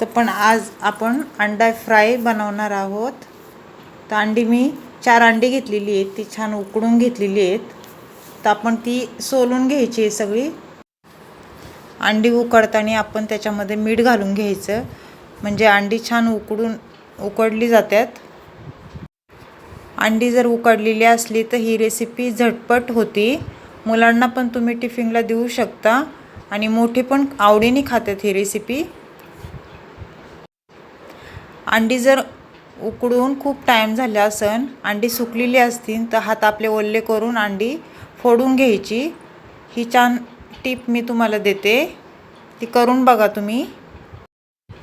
तर पण आज आपण अंडा फ्राय बनवणार आहोत. तर अंडी मी चार अंडी घेतलेली आहेत ती छान उकडून घेतलेली आहेत. तर आपण ती सोलून घ्यायची आहे सगळी. अंडी उकडताना आपण त्याच्यामध्ये मीठ घालून घ्यायचं. म्हणजे अंडी छान उकडून उकडली जातात. अंडी जर उकडलेली असली तर ही रेसिपी झटपट होती. मुलांना पण तुम्ही टिफिनला देऊ शकता. आणि मोठे पण आवडीने खातात ही रेसिपी अंडी जर उकडून खूप टाईम झाला असन अंडी सुकलेली असतील तर हात आपले ओल्ले करून अंडी फोडून घ्यायची. ही छान टीप मी तुम्हाला देते. ती करून बघा तुम्ही.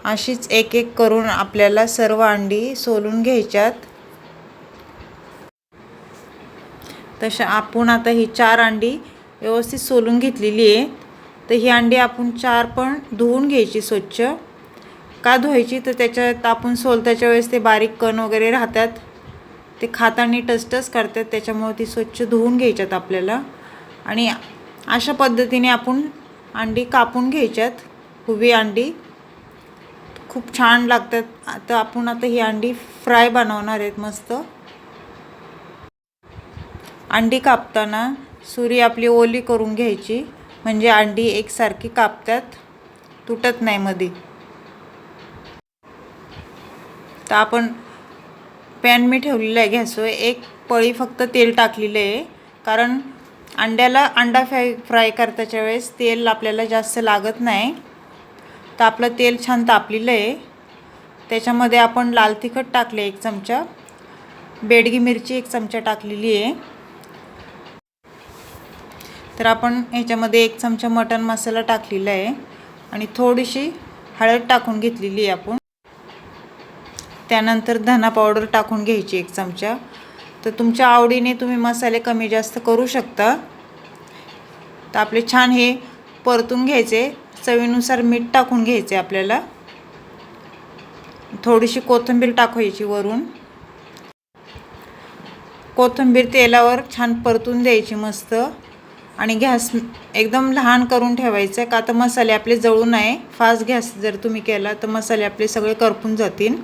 अशीच एक एक करून आपल्याला सर्व अंडी सोलून घ्यायच्यात. तशा आपण आता ही चार अंडी व्यवस्थित सोलून घेतलेली आहे. तर ही अंडी आपण चार पण धुवून घ्यायची स्वच्छ. का धुवायची तर त्याच्यात आपण सोलताच्या वेळेस ते बारीक कण वगैरे राहतात. ते खाताना टचटच करतात. त्याच्यामुळे ती स्वच्छ धुवून घ्यायच्यात आपल्याला. आणि अशा पद्धतीने आपण अंडी कापून घ्यायच्यात. हुबी अंडी. खूप छान लागतात. आता आपण आता ही अंडी फ्राय बनवणार आहेत मस्त. अंडी कापताना सुरी आपली ओली करून घ्यायची. म्हणजे अंडी एकसारखी कापतात. तुटत नाही मध्ये तर आपण पॅन मी ठेवलेलं आहे गॅसवर एक पळी फक्त तेल टाकलेलं आहे. कारण अंड्याला अंडा फ्राय फ्राय करताच्या वेळेस तेल आपल्याला जास्त लागत नाही. तर आपलं तेल छान तापलेलं आहे. त्याच्यामध्ये आपण लाल तिखट टाकले एक चमचा. बेडगी मिरची एक चमचा टाकलेली आहे. तर आपण ह्याच्यामध्ये एक चमचा मटन मसाला टाकलेला आहे. आणि थोडीशी हळद टाकून घेतलेली आहे आपण. त्यानंतर धना पावडर टाकून घ्यायची एक चमचा. तर तुमच्या आवडीने तुम्ही मसाले कमी जास्त करू शकता. तर आपले छान हे परतून घ्यायचे. चवीनुसार मीठ टाकून घ्यायचे आपल्याला. थोडीशी कोथिंबीर टाकायची वरून. कोथिंबीर तेलावर छान परतून द्यायची मस्त. आणि गॅस एकदम लहान करून ठेवायचं का तर मसाले आपले जळू नये. फास्ट गॅस जर तुम्ही केला तर मसाले आपले सगळे करपून जातील.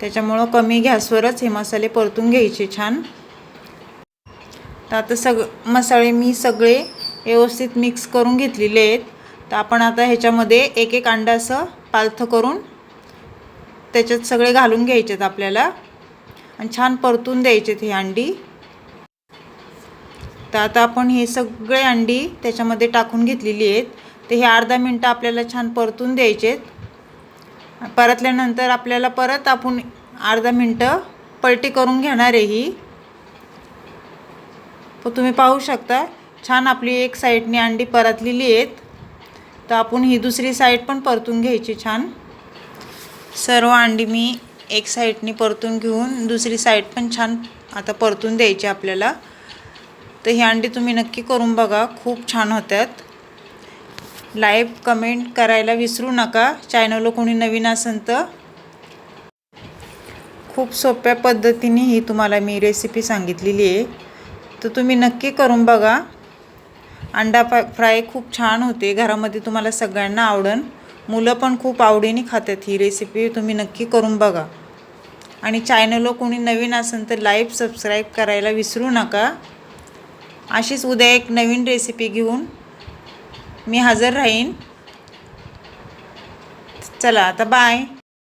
त्याच्यामुळं कमी गॅसवरच हे मसाले परतून घ्यायचे छान. तर आता सग मसाले मी सगळे व्यवस्थित मिक्स करून घेतलेले आहेत. तर आपण आता ह्याच्यामध्ये एक एक अंडा असं पालथं करून त्याच्यात सगळे घालून घ्यायचेत आपल्याला. आणि छान परतून द्यायचेत ही अंडी. तर आता आपण हे सगळे अंडी त्याच्यामध्ये टाकून घेतलेली आहेत. तर हे अर्धा मिनटं आपल्याला छान परतून द्यायचेत. परतल्यानंतर आपल्याला परत आपण अर्धा मिनटं पलटी करून घेणार आहे ही. तर तुम्ही पाहू शकता छान आपली एक साईडने अंडी परतलेली आहेत. तर आपण ही दुसरी साईड पण परतून घ्यायची छान. सर्व अंडी मी एक साईडने परतून घेऊन दुसरी साईड पण छान आता परतून द्यायची आपल्याला. तर ही अंडी तुम्ही नक्की करून बघा खूप छान होतात लाईव्ह कमेंट करायला विसरू नका. चॅनलला कोणी नवीन असेल तर खूप सोप्या पद्धतीने ही तुम्हाला मी रेसिपी सांगितलेली आहे. तर तुम्ही नक्की करून बघा. अंडा फ्रा फ्राय खूप छान होते. घरामध्ये तुम्हाला सगळ्यांना आवडन. मुलं पण खूप आवडीने खातात ही रेसिपी तुम्ही नक्की करून बघा. आणि चॅनलला कोणी नवीन असेल तर लाईव्ह सबस्क्राईब करायला विसरू नका. अशीच उद्या एक नवीन रेसिपी घेऊन मी हजर राहीन. चला आता बाय